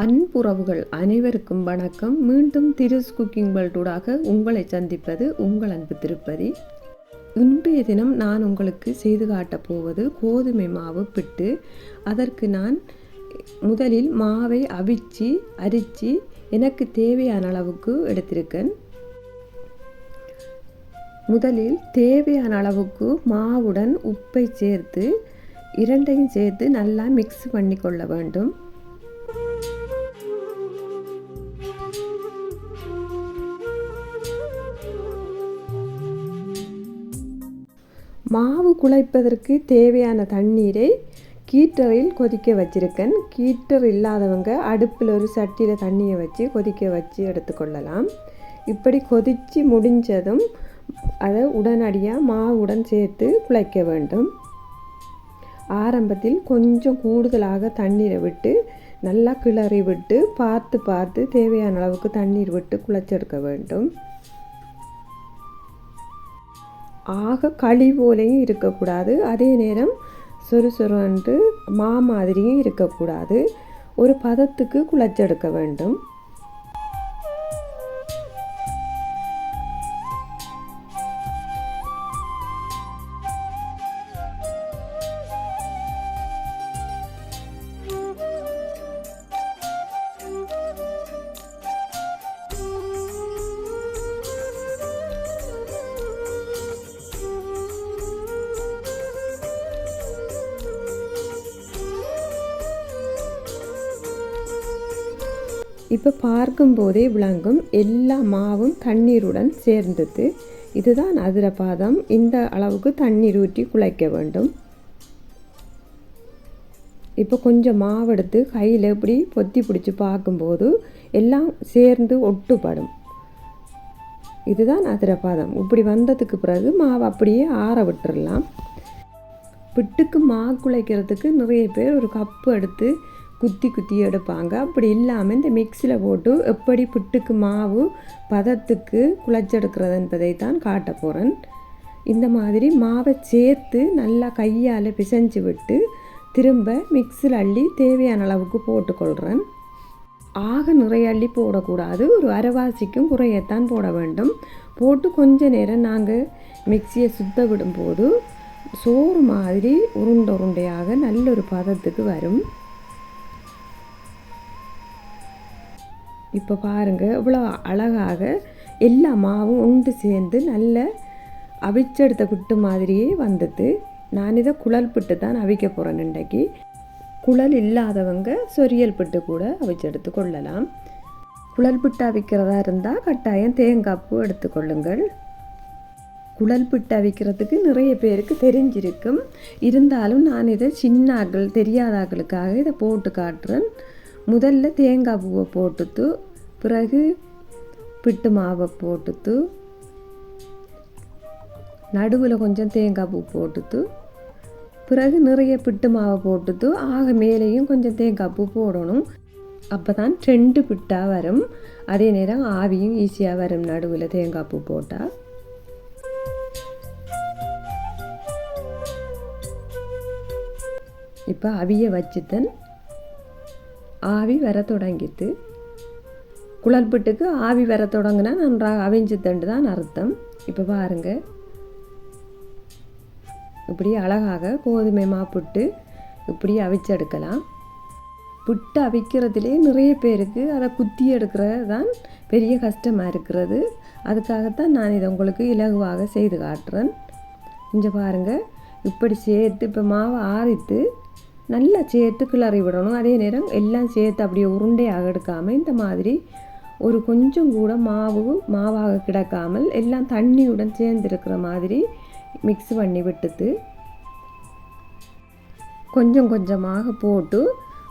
அன்புறவுகள் அனைவருக்கும் வணக்கம். மீண்டும் திருஸ் குக்கிங் வேர்ல்டூடாக உங்களை சந்திப்பது உங்கள் அன்பு திருப்பதி. இன்றைய தினம் நான் உங்களுக்கு செய்து காட்டப் போவது கோதுமை மாவு பிட்டு. அதற்கு நான் முதலில் மாவை அவிச்சு அரித்து எனக்கு தேவையான அளவுக்கு எடுத்திருக்கேன். முதலில் தேவையான அளவுக்கு மாவுடன் உப்பை சேர்த்து இரண்டையும் சேர்த்து நல்லா மிக்ஸ் பண்ணி கொள்ள வேண்டும். மாவு குழைப்பதற்கு தேவையான தண்ணீரை கீட்டரில் கொதிக்க வச்சிருக்கேன். கீட்டர் இல்லாதவங்க அடுப்பில் ஒரு சட்டியில் தண்ணியை வச்சு கொதிக்க வச்சு எடுத்துக்கொள்ளலாம். இப்படி கொதித்து முடிஞ்சதும் அதை உடனடியாக மாவுடன் சேர்த்து குழைக்க வேண்டும். ஆரம்பத்தில் கொஞ்சம் கூடுதலாக தண்ணீரை விட்டு நல்லா கிளறி விட்டு பார்த்து பார்த்து தேவையான அளவுக்கு தண்ணீர் விட்டு குழைச்செடுக்க வேண்டும். ஆக களி போலையும் இருக்கக்கூடாது. அதே நேரம் சொரு மா மாதிரியும் இருக்கக்கூடாது. ஒரு பதத்துக்கு குழச்செடுக்க வேண்டும். இப்போ பார்க்கும்போதே விளங்கும் எல்லா மாவும் தண்ணீருடன் சேர்ந்தது. இதுதான் அதிரபாதம் இந்த அளவுக்கு தண்ணீர் ஊற்றி குழைக்க வேண்டும். இப்போ கொஞ்சம் மாவு எடுத்து கையில் எப்படி பொத்தி பிடிச்சி பார்க்கும்போது எல்லாம் சேர்ந்து ஒட்டுப்படும் இதுதான் அதிரபாதம் இப்படி வந்ததுக்கு பிறகு மாவு அப்படியே ஆற விட்டுடலாம் பிட்டுக்கு மா குழைக்கிறதுக்கு நிறைய பேர் ஒரு கப்பு எடுத்து குத்தி குத்தி எடுப்பாங்க. அப்படி இல்லாமல் இந்த மிக்சியில் போட்டு எப்படி புட்டுக்கு மாவு பதத்துக்கு குழச்செடுக்கிறது என்பதை தான் காட்ட போகிறேன் இந்த மாதிரி மாவை சேர்த்து நல்லா கையால் பிசைஞ்சு விட்டு திரும்ப மிக்சியில் அள்ளி தேவையான அளவுக்கு போட்டுக்கொள்கிறேன் ஆக நிறைய அள்ளி போடக்கூடாது. ஒரு அரைவாசிக்கும் குறையத்தான் போட வேண்டும். போட்டு கொஞ்ச நேரம் நாங்கள் மிக்சியை சுத்த விடும்போது சோறு மாதிரி உருண்டை உருண்டையாக நல்ல ஒரு பதத்துக்கு வரும். இப்போ பாருங்கள் இவ்வளோ அழகாக எல்லா மாவும் உண்டு சேர்ந்து நல்ல அவிச்செடுத்த புட்டு மாதிரியே வந்தது. நான் இதை குழல் புட்டு தான் அவிக்க போகிறேன் இன்றைக்கு. குழல் இல்லாதவங்க சொரியல் புட்டு கூட அவிச்செடுத்து கொள்ளலாம். குழல் புட்டு அவிக்கிறதா இருந்தால் கட்டாயம் தேங்காய் பூ எடுத்துக்கொள்ளுங்கள் குழல் பிட்டு அவிக்கிறதுக்கு நிறைய பேருக்கு தெரிஞ்சிருக்கும். இருந்தாலும் நான் இதை சின்ன ஆக்கள் தெரியாத ஆக்களுக்காக இதை போட்டு காட்டுறேன். முதல்ல தேங்காய் பூவை போட்டுத்து பிறகு பிட்டு மாவை போட்டுத்து நடுவில் கொஞ்சம் தேங்காய் பூ போட்டுத்து பிறகு நிறைய பிட்டு மாவை போட்டுத்து ஆக மேலேயும் கொஞ்சம் தேங்காய் பூ போடணும். அப்போ தான் ரெண்டு பிட்டாக வரும். அதே நேரம் ஆவியும் ஈஸியாக வரும் நடுவில் தேங்காய் பூ போட்டால் இப்போ அவிய வச்சுத்தன் ஆவி வர தொடங்கித்து குழல்பிட்டுக்கு ஆவி வர தொடங்கினா நன்றாக அவிஞ்சுத்தண்டு தான் அர்த்தம். இப்போ பாருங்கள் இப்படி அழகாக கோதுமை மாப்புட்டு இப்படி அவிச்செடுக்கலாம். புட்டு அவிக்கிறதுலே நிறைய பேருக்கு அதை குத்தி எடுக்கிறது தான் பெரிய கஷ்டமாக இருக்கிறது. அதுக்காகத்தான் நான் இதை உங்களுக்கு இலகுவாக செய்து காட்டுறேன். இங்கே பாருங்கள் இப்படி சேர்த்து இப்போ மாவை ஆறித்து நல்லா சேர்த்து கிளறி விடணும். அதே நேரம் எல்லாம் சேர்த்து அப்படியே உருண்டையாக எடுக்காமல் இந்த மாதிரி ஒரு கொஞ்சம் கூட மாவு மாவாக கிடக்காமல் எல்லாம் தண்ணியுடன் சேர்ந்துருக்கிற மாதிரி மிக்ஸ் பண்ணி விட்டுட்டு கொஞ்சம் கொஞ்சமாக போட்டு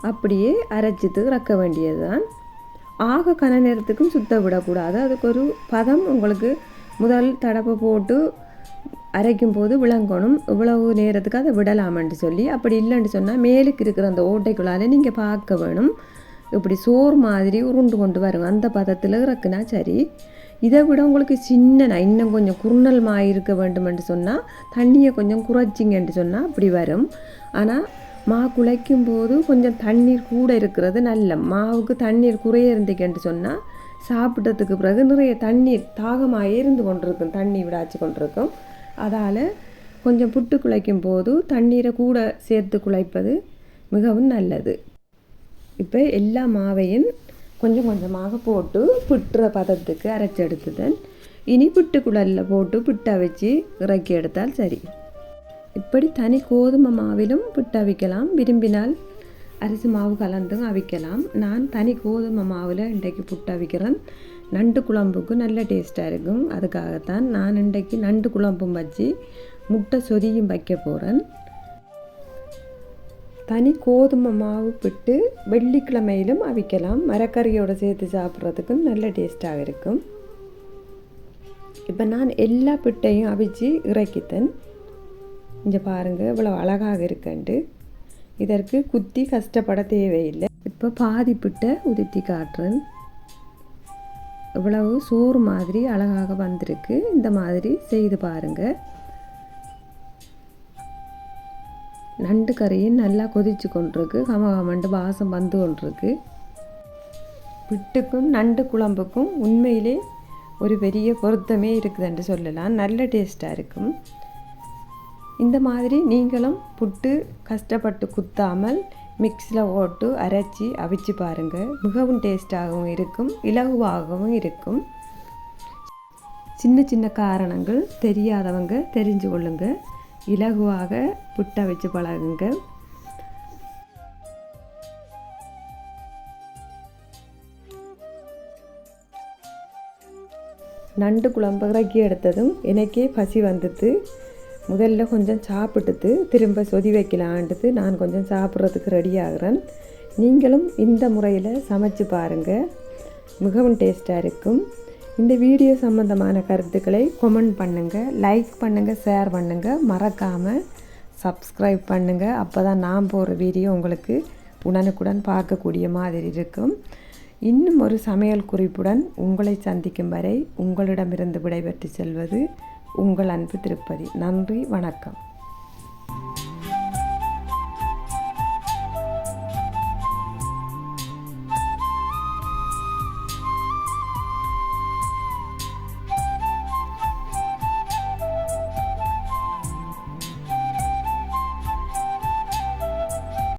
அப்படியே அரைச்சிட்டு இறக்க வேண்டியது தான் ஆக கன நேரத்துக்கும் சுத்த விடக்கூடாது. அதுக்கு ஒரு பதம் உங்களுக்கு முதல் தடவை போட்டு அரைக்கும் போது விளங்கணும். இவ்வளவு நேரத்துக்கு அதை விடலாமன்ட்டு சொல்லி அப்படி இல்லைன்னு சொன்னால் மேலுக்கு இருக்கிற அந்த ஓட்டைக்குள்ளால் நீங்கள் பார்க்க வேணும். இப்படி சோறு மாதிரி உருண்டு கொண்டு வரும் அந்த பதத்தில் இறக்குனா சரி. இதை விட உங்களுக்கு சின்னனா இன்னும் கொஞ்சம் குறுநல் மாய் இருக்க வேண்டுமென்று சொன்னால் தண்ணியை கொஞ்சம் குறைச்சிங்கன்ட்டு சொன்னால் அப்படி வரும். ஆனால் மா குழைக்கும் போது கொஞ்சம் தண்ணீர் கூட இருக்கிறது நல்ல. மாவுக்கு தண்ணீர் குறைய இருந்துக்கேன்னு சொன்னால் சாப்பிட்டதுக்கு பிறகு நிறைய தண்ணீர் தாகமாக இருந்து கொண்டிருக்கும். தண்ணி விடாச்சு கொண்டிருக்கும். அதால் கொஞ்சம் புட்டு குழைக்கும் போது தண்ணீரை கூட சேர்த்து குழைப்பது மிகவும் நல்லது. இப்போ எல்லா மாவையும் கொஞ்சம் கொஞ்சமாக போட்டு புட்டுற பதத்துக்கு அரைச்சி எடுத்துதன் இனி புட்டு குழலில் போட்டு புட்டை வச்சு இறக்கி எடுத்தால் சரி. இப்படி தனி கோதுமை மாவிலும் புட்டு அவிக்கலாம். விரும்பினால் அரிசி மாவு கலந்தும் அவிக்கலாம். நான் தனி கோதுமை மாவில் இன்றைக்கு புட்டு அவிக்கிறேன். நண்டு குழம்புக்கு நல்ல டேஸ்ட்டாக இருக்கும். அதுக்காகத்தான் நான் இன்றைக்கு நண்டு குழம்பும் வச்சு முட்டை சொதியும் வைக்க போகிறேன் தனி கோதுமை மாவு பிட்டு வெள்ளிக்கிழமையிலும் அவிக்கலாம். மரக்கறியோடு சேர்த்து சாப்பிட்றதுக்கும் நல்ல டேஸ்ட்டாக இருக்கும். இப்போ நான் எல்லா பிட்டையும் அவிச்சு இறக்கித்தேன். இங்கே பாருங்கள் இவ்வளோ அழகாக இருக்கண்டு. இதற்கு குத்தி கஷ்டப்பட தேவையில்லை. இப்போ பாதி பிட்டை உதிர்த்தி காட்டுறேன். இவ்வளவு சோறு மாதிரி அழகாக வந்திருக்கு. இந்த மாதிரி செய்து பாருங்கள் நண்டு கறியும் நல்லா கொதிச்சு கொண்டிருக்கு. கமகமண்டு வாசம் வந்து கொண்டிருக்கு. பிட்டுக்கும் நண்டு குழம்புக்கும் உண்மையிலே ஒரு பெரிய பொருத்தமே இருக்குதுன்னு சொல்லலாம். நல்ல டேஸ்ட்டாக இருக்கும். இந்த மாதிரி நீங்களும் புட்டு கஷ்டப்பட்டு குத்தாமல் மிக்ஸில் போட்டு அரைச்சி அவிச்சு பாருங்கள் மிகவும் டேஸ்ட்டாகவும் இருக்கும் இலகுவாகவும் இருக்கும். சின்ன சின்ன காரணங்கள் தெரியாதவங்க தெரிஞ்சு கொள்ளுங்கள் இலகுவாக புட்டை வச்சு பழகுங்க. நண்டு குழம்பு இறக்கி எடுத்ததும் எனக்கே பசி வந்துட்டு முதல்ல கொஞ்சம் சாப்பிட்டுட்டு திரும்ப சொதி வைக்கலான்ட்டு நான் கொஞ்சம் சாப்பிட்றதுக்கு ரெடி ஆகிறேன். நீங்களும் இந்த முறையில் சமைச்சு பாருங்கள் மிகவும் டேஸ்ட்டாக இருக்கும். இந்த வீடியோ சம்மந்தமான கருத்துக்களை கொமெண்ட் பண்ணுங்கள் லைக் பண்ணுங்கள் ஷேர் பண்ணுங்கள் மறக்காமல் சப்ஸ்கிரைப் பண்ணுங்கள் அப்போ தான் நான் போகிற வீடியோ உங்களுக்கு உடனுக்குடன் பார்க்கக்கூடிய மாதிரி இருக்கும். இன்னும் ஒரு சமையல் குறிப்புடன் உங்களை சந்திக்கும் வரை உங்களிடமிருந்து விடைபெற்று செல்வது உங்கள் அன்பு திருப்பதி. நன்றி வணக்கம்.